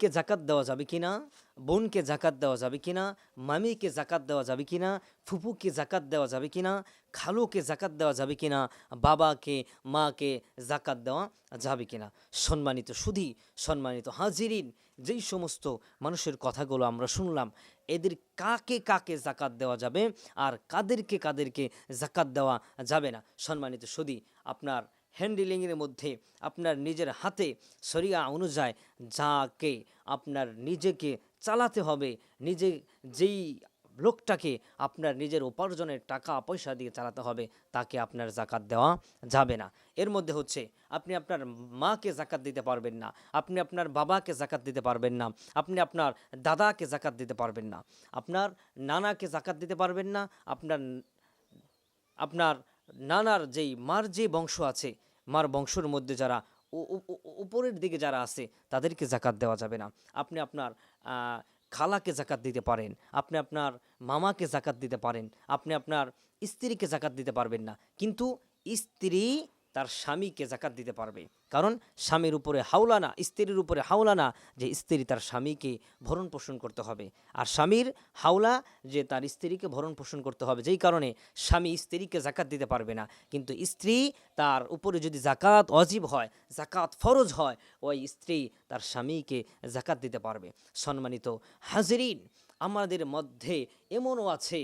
কে জাকাত দেওয়া যাবে কিনা বোনকে জাকাত দেওয়া যাবে কিনা মামিকে জাকাত দেওয়া যাবে কিনা ফুপুকে জাকাত দেওয়া যাবে কিনা খালুকে জাকাত দেওয়া যাবে কিনা বাবাকে, মাকে জাকাত দেওয়া যাবে কিনা সম্মানিত সুধী, সম্মানিত হাজিরিন, যেই সমস্ত মানুষের কথাগুলো আমরা শুনলাম, এদের কাকে কাকে জাকাত দেওয়া যাবে? আর কাদেরকে কাদেরকে জাকাত দেওয়া যাবে না? সম্মানিত সুধী, আপনার হ্যান্ডেলিংয়ের মধ্যে আপনার নিজের হাতে সরিয়া অনুযায়ী যাকে আপনার নিজেকে চালাতে হবে, নিজে যেই লোকটাকে আপনার নিজের উপার্জনের টাকা, পয়সা দিয়ে চালাতে হবে, তাকে আপনার জাকাত দেওয়া যাবে না। এর মধ্যে হচ্ছে আপনি আপনার মাকে জাকাত দিতে পারবেন না, আপনি আপনার বাবাকে জাকাত দিতে পারবেন না, আপনি আপনার দাদাকে জাকাত দিতে পারবেন না, আপনার নানাকে জাকাত দিতে পারবেন না, আপনার আপনার নানার যেই মার যে বংশ আছে মার বংশের মধ্যে যারা উপরের দিকে যারা আছে, তাদেরকে জাকাত দেওয়া যাবে না। আপনি আপনার খালাকে জাকাত দিতে পারেন, আপনি আপনার মামাকে জাকাত দিতে পারেন, আপনি আপনার স্ত্রীকে জাকাত দিতে পারবেন না। কিন্তু স্ত্রী তার স্বামীকে জাকাত দিতে পারবে। কারণ স্বামীর উপরে হাওলা না, স্ত্রীর উপরে হাওলা না যে স্ত্রী তার স্বামীকে ভরণ পোষণ করতে হবে। আর স্বামীর হাওলা যে তার স্ত্রীকে ভরণ পোষণ করতে হবে, যেই কারণে স্বামী স্ত্রীকে জাকাত দিতে পারবে না। কিন্তু স্ত্রী তার উপরে যদি জাকাত অজীব হয়, জাকাত ফরজ হয়, ওই স্ত্রী তার স্বামীকে জাকাত দিতে পারবে। সম্মানিত হাজরিন, আমাদের মধ্যে এমনও আছে,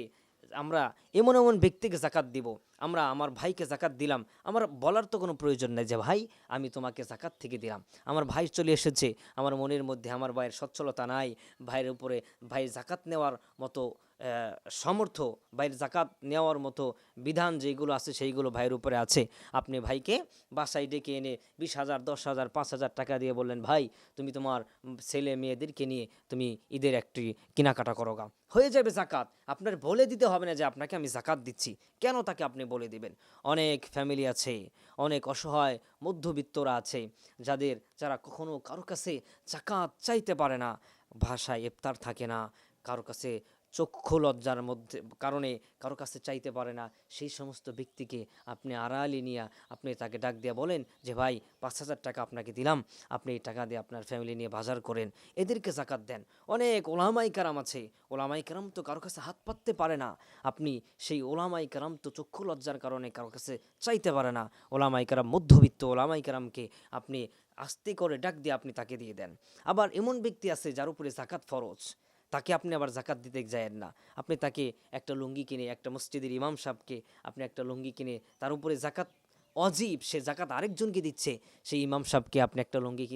আমরা এমন এমন ব্যক্তিকে জাকাত দিব আমরা আমার ভাইকে জাকাত দিলাম। আমার বলার তো কোনো প্রয়োজন নেই যে ভাই আমি তোমাকে জাকাত থেকে দিলাম। আমার ভাই চলে এসেছে। আমার মনের মধ্যে আমার ভাইয়ের সচ্ছলতা নাই। ভাইয়ের উপরে ভাই জাকাত নেওয়ার মতো আহ, সামর্থ্য ভাইয়ের জাকাত নেওয়ার মতো বিধান যেগুলো আছে সেইগুলো ভাইয়ের উপরে আছে। আপনি ভাইকে বাসায় ডেকে এনে বিশ হাজার দশ হাজার পাঁচ হাজার টাকা দিয়ে বললেন ভাই তুমি তোমার ছেলে মেয়েদেরকে নিয়ে তুমি ঈদের একটি কেনাকাটা করো গা। হয়ে যাবে জাকাত। আপনার বলে দিতে হবে না যে আপনাকে আমি জাকাত দিচ্ছি। কেন তাকে আপনি বলে দিবেন। অনেক ফ্যামিলি আছে, অনেক অসহায় মধ্যবিত্তরা আছে, যাদের যারা কখনো কারও কাছে জাকাত চাইতে পারে না, ভাষায় ইফতার থাকে না, কারও কাছে চক্ষু লজ্জার মধ্যে, কারণে কারও কাছে চাইতে পারে না। সেই সমস্ত ব্যক্তিকে আপনি আড়ালে নিয়ে আপনি তাকে ডাক দিয়ে বলেন যে, ভাই, পাঁচ হাজার টাকা আপনাকে দিলাম। আপনি এই টাকা দিয়ে আপনার ফ্যামিলি নিয়ে বাজার করেন। এদেরকে জাকাত দেন। অনেক ওলামাই কারাম আছে। ওলামাই কারাম তো কারও কাছে হাত পাততে পারে না। আপনি সেই ওলামাই কারাম তো চক্ষু লজ্জার কারণে কারও কাছে চাইতে পারে না। ওলামাই কারাম, মধ্যবিত্ত ওলামাই কারামকে আপনি আস্তে করে ডাক দিয়ে আপনি তাকে দিয়ে দেন। আবার এমন ব্যক্তি আছে যার উপরে জাকাত ফরজ। তাকে আপনি আবার জাকাত দিতে যায়েন না। আপনি তাকে একটা লুঙ্গি কিনে, একটা মসজিদের ইমাম সাহেবকে, আপনি একটা লুঙ্গি কিনে, তার উপরে জাকাত অজীব, সে জাকাত আরেকজনকে দিচ্ছে, সেই ইমাম সাহেবকে আপনি একটা লুঙ্গি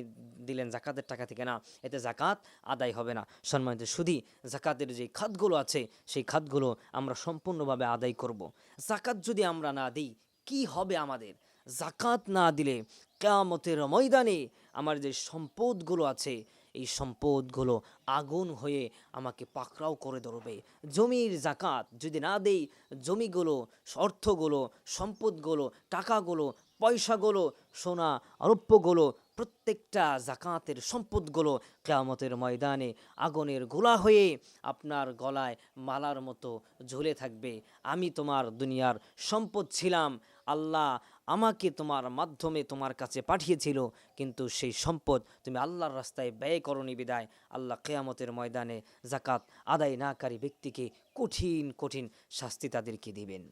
দিলেন জাকাতের টাকা থেকে। না, এতে জাকাত আদায় হবে না। সম্মানিত শুধু জাকাতের যে খাতগুলো আছে, সেই খাতগুলো আমরা সম্পূর্ণভাবে আদায় করব। জাকাত যদি আমরা না দিই, কি হবে আমাদের? জাকাত না দিলে কেয়ামতের ময়দানে আমার যে সম্পদগুলো আছে এই সম্পদগুলো আগুন হয়ে আমাকে পাকড়াও করে ধরবে। জমির জাকাত যদি না দেই, জমিগুলো, অর্থগুলো, সম্পদগুলো, টাকাগুলো, পয়সাগুলো, সোনা, রৌপ্যগুলো, প্রত্যেকটা জাকাতের সম্পদগুলো কেয়ামতের ময়দানে আগুনের গোলা হয়ে আপনার গলায় মালার মতো ঝুলে থাকবে। আমি তোমার দুনিয়ার সম্পদ ছিলাম। আল্লাহ আমাকে তোমার মাধ্যমে তোমার কাছে পাঠিয়েছিল, কিন্তু সেই সম্পদ তুমি আল্লাহর রাস্তায় ব্যয় করনি বিদায়। আল্লাহ কেয়ামতের ময়দানে জাকাত আদায় নাকারী ব্যক্তিকে কঠিন কঠিন শাস্তি তাদেরকে দিবেন।